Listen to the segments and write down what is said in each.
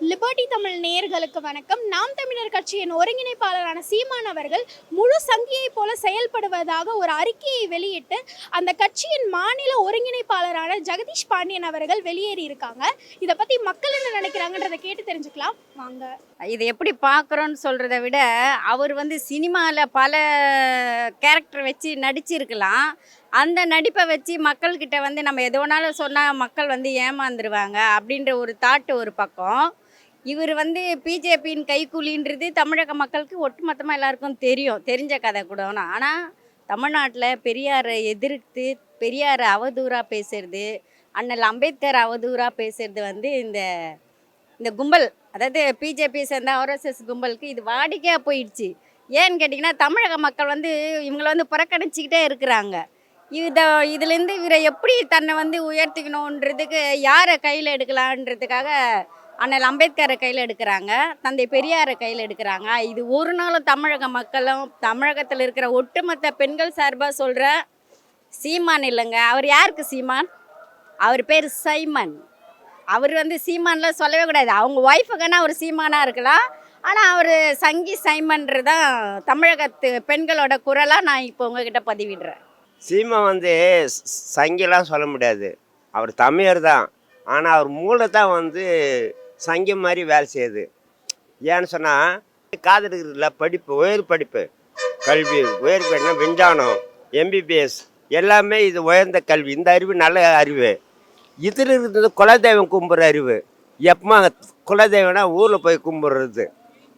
Liberty Tamil நேயர்களுக்கு வணக்கம். நாம் தமிழர் கட்சியின் ஒருங்கிணைப்பாளரான சீமான் அவர்கள் முழு சங்கியை போல செயல்படுவதாக ஒரு அறிக்கையை வெளியிட்டு அந்த கட்சியின் மாநில ஒருங்கிணைப்பாளரான ஜெகதீஷ் பாண்டியன் அவர்கள் வெளியேறி இருக்காங்க. இதை பத்தி மக்கள் என்ன நினைக்கிறாங்கன்றதை கேட்டு தெரிஞ்சுக்கலாம். வாங்க. இது எப்படி பார்க்குறோன்னு சொல்கிறத விட அவர் வந்து சினிமாவில் பல கேரக்டர் வச்சு நடிச்சிருக்கலாம். அந்த நடிப்பை வச்சு மக்கள்கிட்ட வந்து நம்ம எது வேணாலும் சொன்னால் மக்கள் வந்து ஏமாந்துருவாங்க அப்படின்ற ஒரு தாட்டு ஒரு பக்கம். இவர் வந்து பிஜேபியின் கைக்கூலின்றது தமிழக மக்களுக்கு ஒட்டுமொத்தமாக எல்லாருக்கும் தெரியும். தெரிஞ்ச கதை கூட. ஆனால் தமிழ்நாட்டில் பெரியாரை எதிர்த்து பெரியாரை அவதூறாக பேசுறது அண்ணல் அம்பேத்கர் அவதூறாக பேசுறது வந்து இந்த இந்த கும்பல். அதாவது பிஜேபி சேர்ந்த ஆர்எஸ்எஸ் கும்பலுக்கு இது வாடிக்கையாக போயிடுச்சு. ஏன்னு கேட்டிங்கன்னா தமிழக மக்கள் வந்து இவங்களை வந்து புறக்கணிச்சிக்கிட்டே இருக்கிறாங்க. இதை இதுலேருந்து இவரை எப்படி தன்னை வந்து உயர்த்திக்கணுன்றதுக்கு யாரை கையில் எடுக்கலான்றதுக்காக அண்ணல் அம்பேத்கரை கையில் எடுக்கிறாங்க தந்தை பெரியாரை கையில் எடுக்கிறாங்க. இது ஒரு நாளும் தமிழக மக்களும் தமிழகத்தில் இருக்கிற ஒட்டுமொத்த பெண்கள் சார்பாக சொல்கிற சீமான் இல்லைங்க. அவர் யாருக்கு சீமான்? அவர் பேர் சைமன். அவர் வந்து சீமான்லாம் சொல்லவே கூடாது. அவங்க ஒய்ஃபுக்குன்னா அவர் சீமானாக இருக்கலாம். ஆனால் அவர் சங்கி சைமன்றது தான் தமிழகத்து பெண்களோட குரலாக நான் இப்போ உங்ககிட்ட பதிவிடுறேன். சீமா வந்து சங்கிலாம் சொல்ல முடியாது. அவர் தமிழர் தான். ஆனால் அவர் மூளை தான் வந்து சங்கம் மாதிரி வேலை செய்யுது. ஏன்னு சொன்னால் காதலுக்குல படிப்பு உயர் படிப்பு கல்வி உயர் படிப்புனா விஞ்ஞானம் எம்பிபிஎஸ் எல்லாமே இது உயர்ந்த கல்வி. இந்த அறிவு நல்ல அறிவு. இதில் இருந்தது குலதெய்வம் கும்புற அறிவு. எப்பமா குலதெய்வம்னா ஊரில் போய் கும்பிட்றது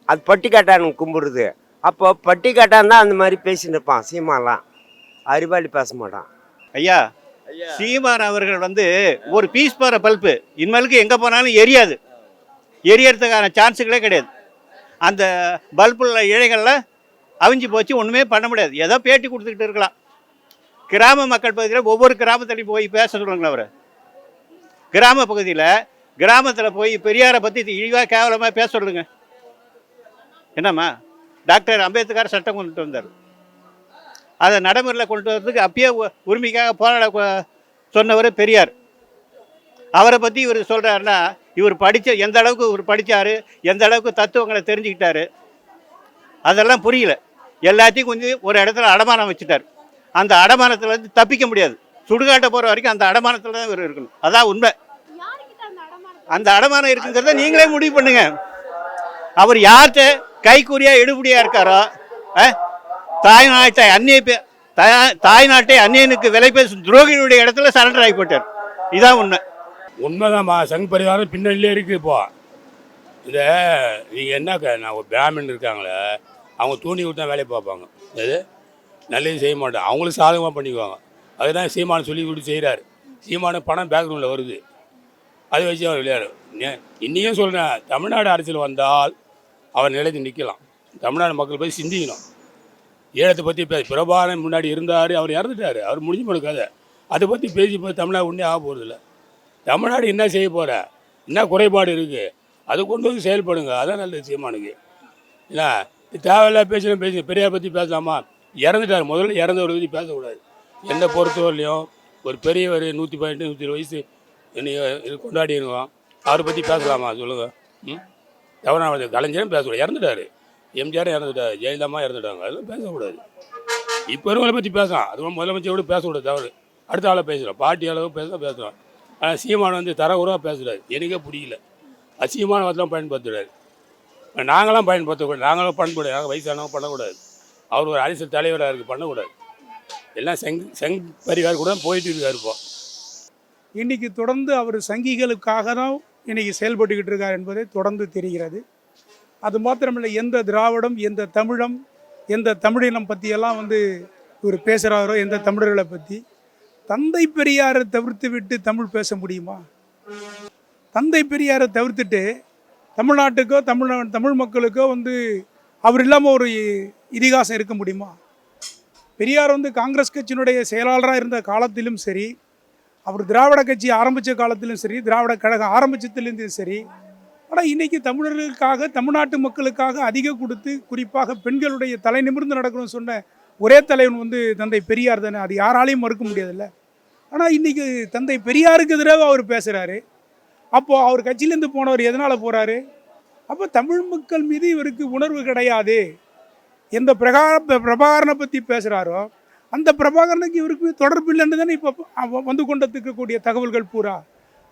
அது பட்டிக்காட்டானுங்க கும்பிடுறது அப்போ பட்டிக்காட்டான் தான் அந்த மாதிரி பேசின்னு இருப்பான் சீமாலாம் அறிவாளி பேச மாட்டான். ஐயா சீமான் அவர்கள் வந்து ஒரு பீஸ் பாற பல்பு. இனிமேலுக்கு எங்கே போனாலும் எரியாது. எரியறதுக்கான சான்ஸுகளே கிடையாது. அந்த பல்புள்ள இழைகளில் அவிஞ்சு போச்சு ஒன்றுமே பண்ண முடியாது. ஏதோ பேட்டி கொடுத்துக்கிட்டு இருக்கலாம். கிராம மக்கள் பகுதியில் ஒவ்வொரு கிராமத்துலையும் போய் பேச சொல்லுங்களேன் அவர். கிராம பகுதியில் கிராமத்தில் போய் பெரியாரை பற்றி இழிவாக கேவலமாக பேச சொல்லுங்க. என்னம்மா? டாக்டர் அம்பேத்கர் சட்டம் கொண்டுட்டு வந்தார். அதை நடைமுறையில் கொண்டு வரதுக்கு அப்பயே உரிமைக்காக போராட சொன்னவர் பெரியார். அவரை பற்றி இவர் சொல்கிறாருன்னா இவர் படித்த எந்த அளவுக்கு இவர் படித்தார் எந்த அளவுக்கு தத்துவங்களை தெரிஞ்சுக்கிட்டாரு அதெல்லாம் புரியல. எல்லாத்தையும் கொஞ்சம் ஒரு இடத்துல அடமானம் வச்சுட்டார். அந்த அடமானத்துல இருந்து தப்பிக்க முடியாது. சுடுகாட்ட போகிற வரைக்கும் அந்த அடமானத்தில் தான் இவர் இருக்கணும். அதான் உண்மை. அந்த அடமானம் இருக்குங்கிறத நீங்களே முடிவு பண்ணுங்க. அவர் யார்கிட்ட கைக்கூறியா எடுபடியா இருக்காரோ அஹ், தாய்நாட்டை அந்நிய தாய்- தாய்நாட்டை அந்நியனுக்கு விலை பேசும் துரோகிகளுடைய இடத்துல சரண்டர் ஆகி போட்டார் இதான் உண்மை. உண்மைதாம்மா சங் பரிவாரம் பின்னணியிலே இருக்கு இப்போ. இந்த நீங்கள் என்ன க- நான் ஒரு பிராமின் இருக்காங்களே அவங்க தூண்டி விட்டு தான் வேலையை பார்ப்பாங்க. அது நல்லது செய்ய மாட்டாங்க. அவங்களும் சாதகமாக பண்ணிக்குவாங்க. அதுதான் சீமானு சொல்லி கொடுத்து செய்கிறாரு சீமான பணம் பேக்ரவுண்டில் வருது. அதை வச்சு அவர் விளையாடு இன்னையும் சொல்கிறேன் தமிழ்நாடு அரசியல் வந்தால் அவர் நிலைத்து நிற்கலாம். தமிழ்நாடு மக்கள் போய் சிந்திக்கணும். ஈழத்தை பற்றி பே பிரபாகரன் முன்னாடி இருந்தார் அவர் இறந்துட்டார். அவர் முடிஞ்சு போன கதை. அதை பற்றி பேசி போய் தமிழ்நாடு ஒன்றே ஆக போகிறதில்ல தமிழ்நாடு என்ன செய்ய போகிற என்ன குறைபாடு இருக்குது அதை கொண்டு வந்து செயல்படுங்க. அதான் நல்ல சீமானுக்கு என்ன தேவையில்லா பேசணும் பேசுங்க பெரியார் பற்றி பேசலாமா? இறந்துட்டார். முதல்ல இறந்தவரை பற்றி பேசக்கூடாது. எந்த பொறுத்தவரையிலையும் ஒரு பெரியவர் நூற்றி பதினெட்டு நூற்றி இருபது வயசு இன்னைக்கு கொண்டாடி இருக்கோம் அவரை பற்றி பேசலாமா? சொல்லுங்கள் ம்? தவறான கலைஞரும் பேசக்கூடாது. இறந்துட்டார். எம்ஜிஆர் இறந்துட்டார் ஜெயலலிதாமா இறந்துட்டாங்க. அதெல்லாம் பேசக்கூடாது. இப்போ இருக்கவங்களை பற்றி பேசலாம். அதுவும் முதலமைச்சரோட பேசக்கூடாது தவறு. அடுத்த ஆளை பேசுகிறோம் பாட்டி அளவு பேச பேசுகிறோம் ஆனால் சீமான் வந்து தரவுறாக பேசுகிறாரு எனக்கே பிடிக்கல அசிங்கமான வார்த்தைலாம் பயன்படுத்துகிறாரு நாங்களாம் பயன்படுத்தக்கூடாது. நாங்களும் பண்ணக்கூடாது நாங்கள் வயசானவங்க பண்ணக்கூடாது. அவர் ஒரு அரசியல் தலைவராக இருக்குது பண்ணக்கூடாது. எல்லாம் செங் செங் பரிவார் கூட போயிட்டு இருக்கார் இப்போ. இன்னைக்கு தொடர்ந்து அவர் சங்கிகளுக்காக தான் இன்றைக்கி செயல்பட்டுக்கிட்டு இருக்கார் என்பதை தொடர்ந்து தெரிகிறது. அது மாத்திரமில்லை எந்த திராவிடம் எந்த தமிழம் எந்த தமிழினம் பற்றியெல்லாம் வந்து இவர் பேசுகிறாரோ எந்த தமிழர்களை பற்றி தந்தை பெரியாரை தவிர்த்து விட்டு தமிழ் பேச முடியுமா? தந்தை பெரியாரை தவிர்த்துட்டு தமிழ்நாட்டுக்கோ தமிழ் தமிழ் மக்களுக்கோ வந்து அவர் இல்லாமல் ஒரு இதிகாசம் இருக்க முடியுமா? பெரியார் வந்து காங்கிரஸ் கட்சியினுடைய செயலாளராக இருந்த காலத்திலும் சரி அவர் திராவிட கட்சி ஆரம்பித்த காலத்திலும் சரி திராவிட கழகம் ஆரம்பிச்சதுலேருந்தும் சரி ஆனால் இன்றைக்கி தமிழர்களுக்காக தமிழ்நாட்டு மக்களுக்காக அதிக கொடுத்து குறிப்பாக பெண்களுடைய தலை நிமிர்ந்து நடக்கணும்னு சொன்ன ஒரே தலைவன் வந்து தந்தை பெரியார் தானே. அது யாராலையும் மறுக்க முடியாதுல்ல. ஆனால் இன்றைக்கி தந்தை பெரியாருக்கு எதிராக அவர் பேசுகிறாரு அப்போது அவர் கட்சியிலேருந்து போனவர் எதனால் போகிறாரு அப்போ தமிழ் மக்கள் மீது இவருக்கு உணர்வு கிடையாது. எந்த பிரகார பிரபாகரனை பற்றி பேசுகிறாரோ அந்த பிரபாகரனுக்கு இவருக்கு தொடர்பு இல்லைன்னு தானே இப்போ வந்து கொண்டிருக்கக்கூடிய தகவல்கள் பூரா.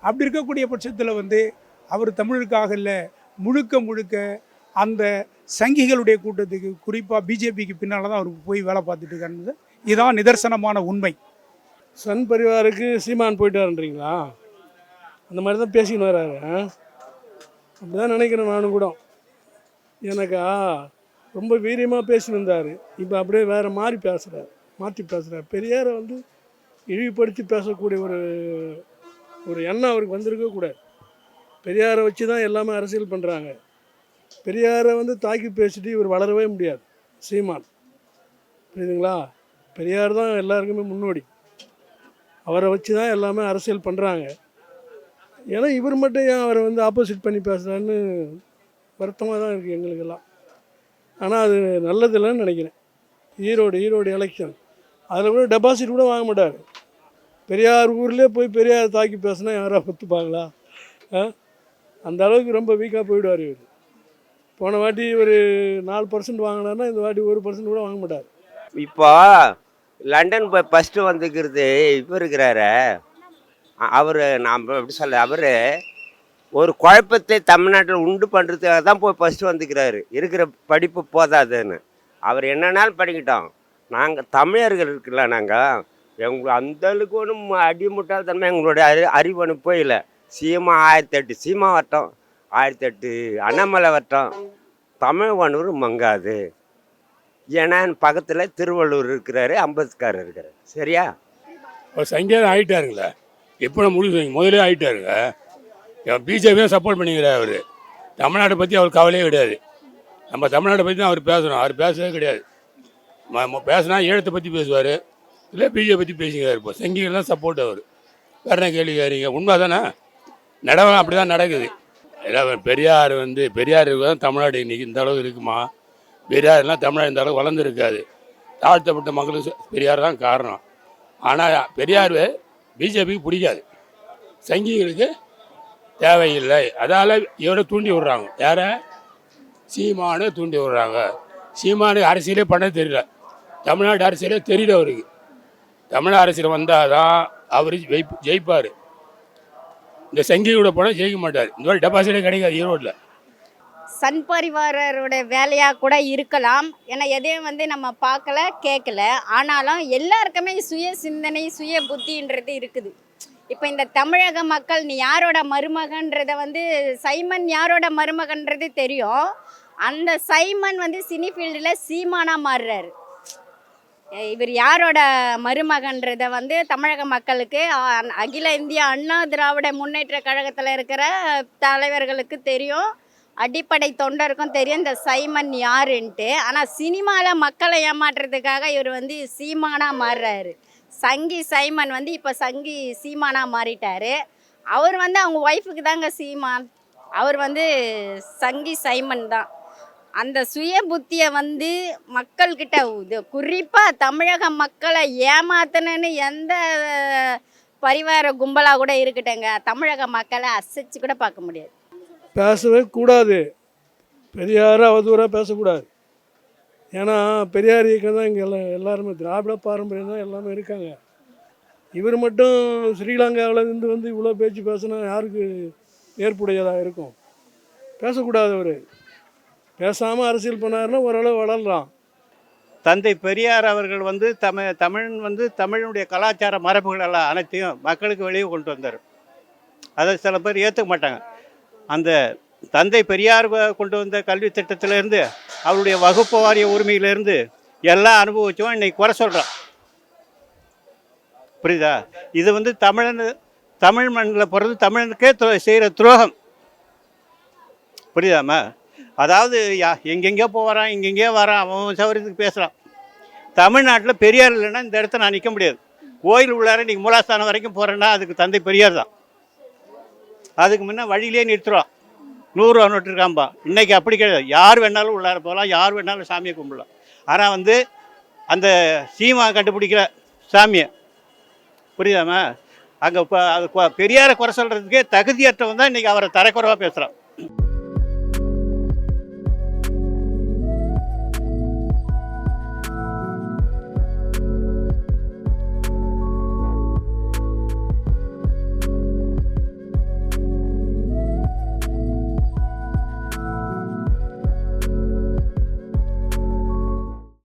அப்படி இருக்கக்கூடிய பட்சத்தில் வந்து அவர் தமிழுக்காக இல்லை முழுக்க முழுக்க அந்த சங்கிகளுடைய கூட்டத்துக்கு குறிப்பாக பிஜேபிக்கு பின்னால் தான் அவர் போய் வேலை பார்த்துட்டு இருக்காருன்றது இதுதான் நிதர்சனமான உண்மை. சன் பரிவாருக்கு சீமான் போயிட்டாருன்றீங்களா அந்த மாதிரி தான் பேசிக்கின்னு வர்றாரு அப்படி அப்படிதான் நினைக்கிறேன் நானும் கூட. எனக்கா ரொம்ப வீரியமாக பேசின்னு இருந்தார் இப்போ அப்படியே வேறு மாதிரி பேசுகிறார் மாற்றி பேசுகிறார் பெரியாரை வந்து இழிவுபடுத்தி பேசக்கூடிய ஒரு ஒரு எண்ணம் அவருக்கு வந்திருக்கக்கூடாது பெரியாரை வச்சு தான் எல்லாமே அரசியல் பண்ணுறாங்க பெரியாரை வந்து தாக்கி பேசிட்டு இவர் வளரவே முடியாது. சீமான். புரியுதுங்களா? பெரியார் தான் எல்லாருக்குமே முன்னோடி. அவரை வச்சு தான் எல்லாமே அரசியல் பண்ணுறாங்க ஏன்னா இவர் மட்டும் ஏன் அவரை வந்து ஆப்போசிட் பண்ணி பேசுகிறான்னு வருத்தமாக தான் இருக்குது எங்களுக்கெல்லாம். ஆனால் அது நல்லதில்லைன்னு நினைக்கிறேன். ஈரோடு ஈரோடு எலெக்ஷன் அதில் கூட டெபாசிட் கூட வாங்க மாட்டார். பெரியார் ஊர்லேயே போய் பெரியார் தாக்கி பேசினா யாராவது ஒத்துப்பாங்களா? ஆ? அந்த அளவுக்கு ரொம்ப வீக்காக போயிடுவார் இவர். போன வாட்டி ஒரு நாலு பர்சன்ட் வாங்கினார்னா இந்த வாட்டி ஒரு பர்சன்ட் கூட வாங்க மாட்டார். இப்போ லண்டன் போய் ஃபஸ்ட்டு வந்துக்கிறது இப்போ இருக்கிறாரு. அவர் நாம் எப்படி சொல்ல அவர் ஒரு குழப்பத்தை தமிழ்நாட்டில் உண்டு பண்ணுறதுக்காக தான் போய் ஃபஸ்ட்டு வந்துக்கிறாரு இருக்கிற படிப்பு போதாதுன்னு. அவர் என்னன்னாலும் படிக்கிட்டோம். நாங்கள் தமிழர்கள் இருக்குல்ல நாங்கள் எங்களுக்கு அந்த அளவுக்கு ஒன்றும் அடி முட்டாள்தன்மை எங்களுடைய அறி அறிவு ஒன்றும் இல்லை சீமா ஆயிரத்தி எட்டு சீமா வட்டம் ஆயிரத்தி எட்டு அண்ணாமலை வட்டம் தமிழ் வனூர் மங்காது. ஏன்னா பக்கத்தில் திருவள்ளூர் இருக்கிறாரு அம்பேத்கர் இருக்கிறார். சரியா? அவர் ஆகிட்டாருங்களே எப்போ நான் முடிவு முதலே ஆகிட்டாருங்க பிஜேபி தான் சப்போர்ட் பண்ணிக்கிறார் அவர். தமிழ்நாட்டை பற்றி அவர் கவலையே கிடையாது. நம்ம தமிழ்நாட்டை பற்றி தான் அவர் பேசணும். அவர் பேசவே கிடையாது. ம- பேசினா ஈழத்தை பற்றி பேசுவார். இல்லை பிஜேபி பற்றி பேசிக்கிறார் இப்போ. சங்கிகள் தான் சப்போர்ட் அவர். வேறு என்ன கேள்வி கேட்குறீங்க? உண்மை தானே நடவடிக்கை அப்படி தான் நடக்குது. எல்லாம் பெரியார் வந்து பெரியார் தான் தமிழ்நாடு இன்றைக்கி இந்த அளவுக்கு இருக்குமா? பெரியார்லாம் தமிழ்நாடு இந்த அளவுக்கு வளர்ந்துருக்காது. தாழ்த்தப்பட்ட மக்களுக்கு பெரியார் தான் காரணம். ஆனால் பெரியார் பிஜேபிக்கு பிடிக்காது. சங்கிகளுக்கு தேவையில்லை. அதால் இவரை தூண்டி விடுறாங்க. யாரை? சீமானு தூண்டி விடுறாங்க. சீமானு அரசியலே பண்ண தெரியல. தமிழ்நாடு அரசியலே தெரியல அவருக்கு. தமிழ் அரசியல் வந்தால் தான் அவர் ஜெயிப் ஜெயிப்பார். இந்த சங்கியோட போனால் ஜெயிக்க மாட்டார். இந்த மாதிரி டெபாசிட்டே கிடைக்காது ஈரோட்டில் சன் பரிவாரருடைய வேலையாக கூட இருக்கலாம். ஏன்னா எதையும் வந்து நம்ம பார்க்கல கேட்கல ஆனாலும் எல்லாருக்குமே சுய சிந்தனை சுய புத்தின்றது இருக்குது. இப்போ இந்த தமிழக மக்கள் நீ யாரோட மருமகன்றத வந்து சைமன் யாரோட மருமகன்றது தெரியும். அந்த சைமன் வந்து சினி ஃபீல்டில் சீமானாக மாறுறாரு. இவர் யாரோட மருமகன்றத வந்து தமிழக மக்களுக்கு அகில இந்திய அண்ணா திராவிட முன்னேற்ற கழகத்தில் இருக்கிற தலைவர்களுக்கு தெரியும். அடிப்படை தொண்டருக்கும் தெரியும். இந்த சைமன் யாருன்ட்டு. ஆனால் சினிமாவில் மக்களை ஏமாற்றுறதுக்காக இவர் வந்து சீமானாக மாறுறாரு. சங்கி சைமன் வந்து இப்போ சங்கி சீமானாக மாறிட்டாரு. அவர் வந்து அவங்க ஒய்ஃபுக்கு தாங்க சீமான். அவர் வந்து சங்கி சைமன் தான். அந்த சுய புத்தியை வந்து மக்கள்கிட்ட இது குறிப்பாக தமிழக மக்களை ஏமாத்தணுன்னு எந்த பரிவார கும்பலாக கூட இருக்கட்டேங்க தமிழக மக்களை அசைச்சு கூட பார்க்க முடியாது. பேசவே கூடாது. பெரியாரை அவதூறாக பேசக்கூடாது. ஏன்னா பெரியார் இயக்கம் தான் இங்கே எல்லாம் எல்லாருமே திராவிட பாரம்பரியம் தான் எல்லாமே இருக்காங்க. இவர் மட்டும் ஸ்ரீலங்காவில் இருந்து வந்து இவ்வளோ பேச்சு பேசுனா யாருக்கு ஏற்புடையதாக இருக்கும்? பேசக்கூடாது அவர். பேசாமல் அரசியல் பண்ணாருன்னா ஓரளவு வளரலாம். தந்தை பெரியார் அவர்கள் வந்து தமிழ் தமிழ் வந்து தமிழனுடைய கலாச்சார மரபுகள் எல்லாம் அனைத்தையும் மக்களுக்கு வெளியே கொண்டு வந்தார். அதை சில பேர் ஏற்றுக்க மாட்டாங்க. அந்த தந்தை பெரியார் வ- கொண்டு வந்த கல்வி திட்டத்திலேருந்து அவருடைய வகுப்பு வாரிய உரிமையிலேருந்து எல்லாம் அனுபவிச்சோம் இன்னைக்கு குறை சொல்கிறான் புரியுதா? இது வந்து தமிழன் தமிழ் மண்ணில் பிறந்து தமிழனுக்கே செய்கிற துரோகம். புரியுதாம்மா? அதாவது யா எங்கெங்கேயோ போகிறான் எங்கெங்கேயோ வரான் அவன் சௌகரியத்துக்கு பேசுகிறான் தமிழ்நாட்டில் பெரியார் இல்லைன்னா இந்த இடத்த நான் நிற்க முடியாது. கோயில் உள்ளார நீங்கள் மூலாஸ்தானம் வரைக்கும் போகிறேன்னா அதுக்கு தந்தை பெரியார் தான். அதுக்கு முன்னே வழியிலே நிறுத்துறோம் நூறுரூவா நோட்டு இருக்காம்பா. இன்றைக்கி அப்படி கிடையாது. யார் வேணாலும் உள்ளார போகலாம் யார் வேணாலும் சாமியை கும்பிடலாம். ஆனால் வந்து அந்த சீமா கண்டுபிடிக்கிற சாமியை புரியுதாம்மா? அங்கே இப்போ அது பெரியாரை குறை சொல்கிறதுக்கே தகுதியற்றவன் தான் இன்றைக்கி அவரை தரக்குறைவாக பேசுகிறான்